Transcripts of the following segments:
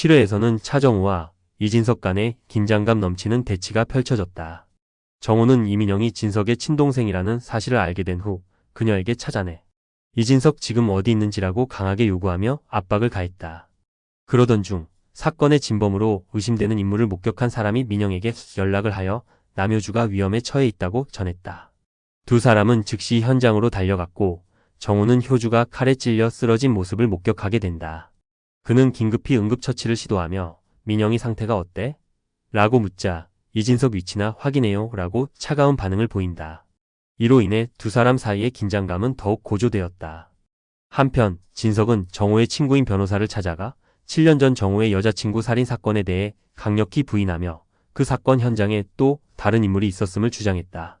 7회에서는 차정우와 이진석 간의 긴장감 넘치는 대치가 펼쳐졌다. 정우는 이민영이 진석의 친동생이라는 사실을 알게 된 후 그녀에게 찾아내 이진석 지금 어디 있는지라고 강하게 요구하며 압박을 가했다. 그러던 중 사건의 진범으로 의심되는 인물을 목격한 사람이 민영에게 연락을 하여 남효주가 위험에 처해 있다고 전했다. 두 사람은 즉시 현장으로 달려갔고 정우는 효주가 칼에 찔려 쓰러진 모습을 목격하게 된다. 그는 긴급히 응급처치를 시도하며 민영이 상태가 어때? 라고 묻자 이진석 위치나 확인해요 라고 차가운 반응을 보인다. 이로 인해 두 사람 사이의 긴장감은 더욱 고조되었다. 한편 진석은 정호의 친구인 변호사를 찾아가 7년 전 정호의 여자친구 살인 사건에 대해 강력히 부인하며 그 사건 현장에 또 다른 인물이 있었음을 주장했다.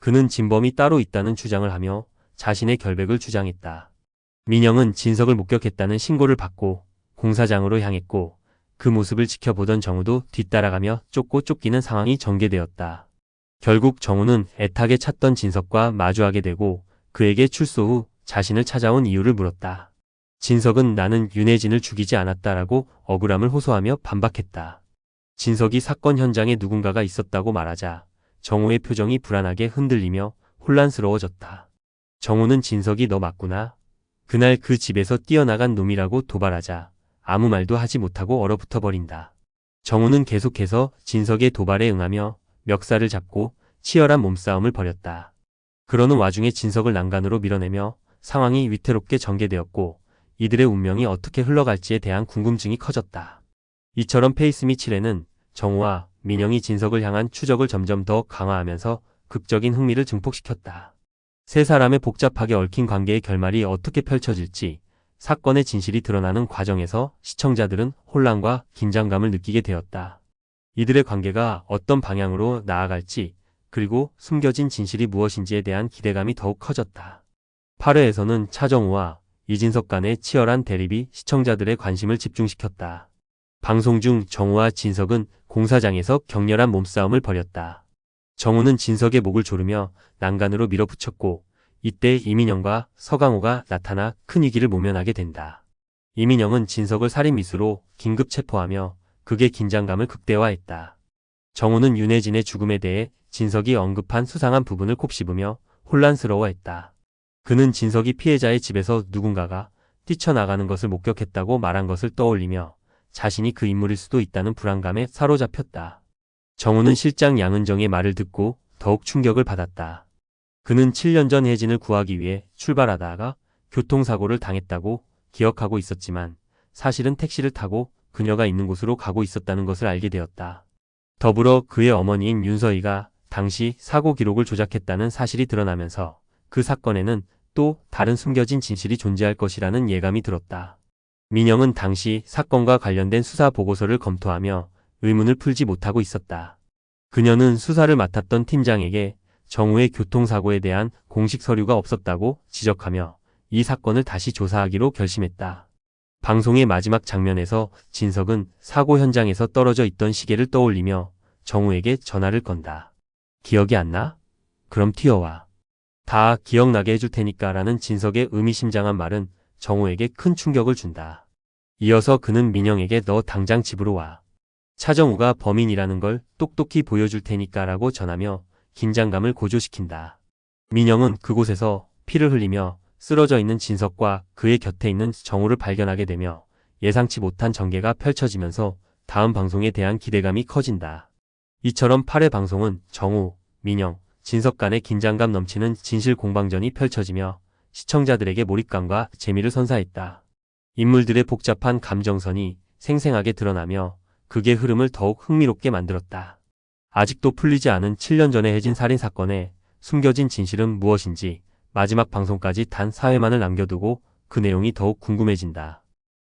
그는 진범이 따로 있다는 주장을 하며 자신의 결백을 주장했다. 민영은 진석을 목격했다는 신고를 받고 공사장으로 향했고 그 모습을 지켜보던 정우도 뒤따라가며 쫓고 쫓기는 상황이 전개되었다. 결국 정우는 애타게 찾던 진석과 마주하게 되고 그에게 출소 후 자신을 찾아온 이유를 물었다. 진석은 나는 윤혜진을 죽이지 않았다라고 억울함을 호소하며 반박했다. 진석이 사건 현장에 누군가가 있었다고 말하자 정우의 표정이 불안하게 흔들리며 혼란스러워졌다. 정우는 진석이 너 맞구나. 그날 그 집에서 뛰어나간 놈이라고 도발하자 아무 말도 하지 못하고 얼어붙어 버린다. 정우는 계속해서 진석의 도발에 응하며 멱살을 잡고 치열한 몸싸움을 벌였다. 그러는 와중에 진석을 난간으로 밀어내며 상황이 위태롭게 전개되었고 이들의 운명이 어떻게 흘러갈지에 대한 궁금증이 커졌다. 이처럼 페이스미 7에는 정우와 민영이 진석을 향한 추적을 점점 더 강화하면서 극적인 흥미를 증폭시켰다. 세 사람의 복잡하게 얽힌 관계의 결말이 어떻게 펼쳐질지 사건의 진실이 드러나는 과정에서 시청자들은 혼란과 긴장감을 느끼게 되었다. 이들의 관계가 어떤 방향으로 나아갈지 그리고 숨겨진 진실이 무엇인지에 대한 기대감이 더욱 커졌다. 8회에서는 차정우와 이진석 간의 치열한 대립이 시청자들의 관심을 집중시켰다. 방송 중 정우와 진석은 공사장에서 격렬한 몸싸움을 벌였다. 정우는 진석의 목을 조르며 난간으로 밀어붙였고 이때 이민영과 서강호가 나타나 큰 위기를 모면하게 된다. 이민영은 진석을 살인 미수로 긴급 체포하며 극의 긴장감을 극대화했다. 정우는 윤혜진의 죽음에 대해 진석이 언급한 수상한 부분을 곱씹으며 혼란스러워했다. 그는 진석이 피해자의 집에서 누군가가 뛰쳐나가는 것을 목격했다고 말한 것을 떠올리며 자신이 그 인물일 수도 있다는 불안감에 사로잡혔다. 정우는 실장 양은정의 말을 듣고 더욱 충격을 받았다. 그는 7년 전 혜진을 구하기 위해 출발하다가 교통사고를 당했다고 기억하고 있었지만 사실은 택시를 타고 그녀가 있는 곳으로 가고 있었다는 것을 알게 되었다. 더불어 그의 어머니인 윤서희가 당시 사고 기록을 조작했다는 사실이 드러나면서 그 사건에는 또 다른 숨겨진 진실이 존재할 것이라는 예감이 들었다. 민영은 당시 사건과 관련된 수사 보고서를 검토하며 의문을 풀지 못하고 있었다. 그녀는 수사를 맡았던 팀장에게 정우의 교통사고에 대한 공식 서류가 없었다고 지적하며 이 사건을 다시 조사하기로 결심했다. 방송의 마지막 장면에서 진석은 사고 현장에서 떨어져 있던 시계를 떠올리며 정우에게 전화를 건다. 기억이 안 나? 그럼 튀어와. 다 기억나게 해줄 테니까 라는 진석의 의미심장한 말은 정우에게 큰 충격을 준다. 이어서 그는 민영에게 너 당장 집으로 와. 차정우가 범인이라는 걸 똑똑히 보여줄 테니까 라고 전하며 긴장감을 고조시킨다. 민영은 그곳에서 피를 흘리며 쓰러져 있는 진석과 그의 곁에 있는 정우를 발견하게 되며 예상치 못한 전개가 펼쳐지면서 다음 방송에 대한 기대감이 커진다. 이처럼 8회 방송은 정우, 민영, 진석 간의 긴장감 넘치는 진실 공방전이 펼쳐지며 시청자들에게 몰입감과 재미를 선사했다. 인물들의 복잡한 감정선이 생생하게 드러나며 극의 흐름을 더욱 흥미롭게 만들었다. 아직도 풀리지 않은 7년 전의 해진 살인 사건의 숨겨진 진실은 무엇인지 마지막 방송까지 단 4회만을 남겨두고 그 내용이 더욱 궁금해진다.